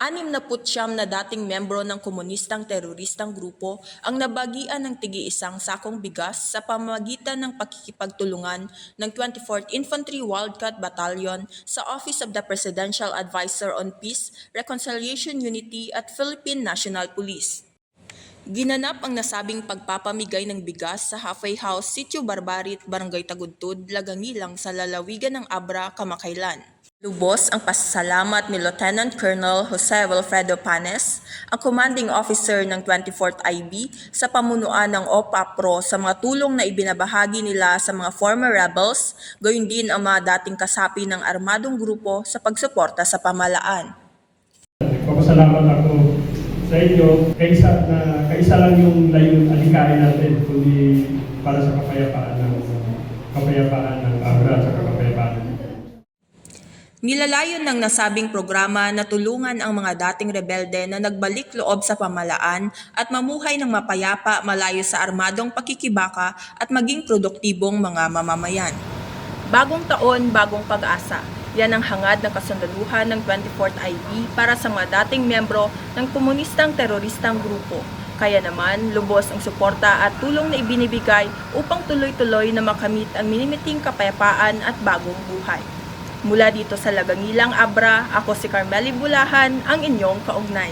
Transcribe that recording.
Anim na putsyam na dating membro ng komunistang teroristang grupo ang nabagian ng tigi-isang sakong bigas sa pamamagitan ng pakikipagtulungan ng 24th Infantry Wildcat Battalion sa Office of the Presidential Advisor on Peace, Reconciliation, Unity at Philippine National Police. Ginanap ang nasabing pagpapamigay ng bigas sa halfway house Sitio Barbarit, Barangay Tagudtod, Lagangilang sa lalawigan ng Abra, Kamakailan. Lubos ang pasasalamat ni Lieutenant Colonel Jose Wilfredo Panes, ang commanding officer ng 24th IB, sa pamunuan ng OPA Pro sa mga tulong na ibinabahagi nila sa mga former rebels, gayon din ang mga dating kasapi ng armadong grupo sa pagsuporta sa pamalaan. Nagpapasalamat ako sa inyo. Kaisa, na, kaisa lang yung layun alikain natin, kundi para sa kapayapaan ng kapayapaan ng Abra sa kapayapaan Nilalayon ng nasabing programa na tulungan ang mga dating rebelde na nagbalik loob sa pamalaan at mamuhay ng mapayapa malayo sa armadong pakikibaka at maging produktibong mga mamamayan. Bagong taon, bagong pag-asa. Yan ang hangad ng kasundaluhan ng 24th IB para sa mga dating membro ng komunistang teroristang grupo. Kaya naman, lubos ang suporta at tulong na ibinibigay upang tuloy-tuloy na makamit ang minimiting kapayapaan at bagong buhay. Mula dito sa Lagangilang Abra, ako si Carmeli Bulahan, ang inyong kaugnay.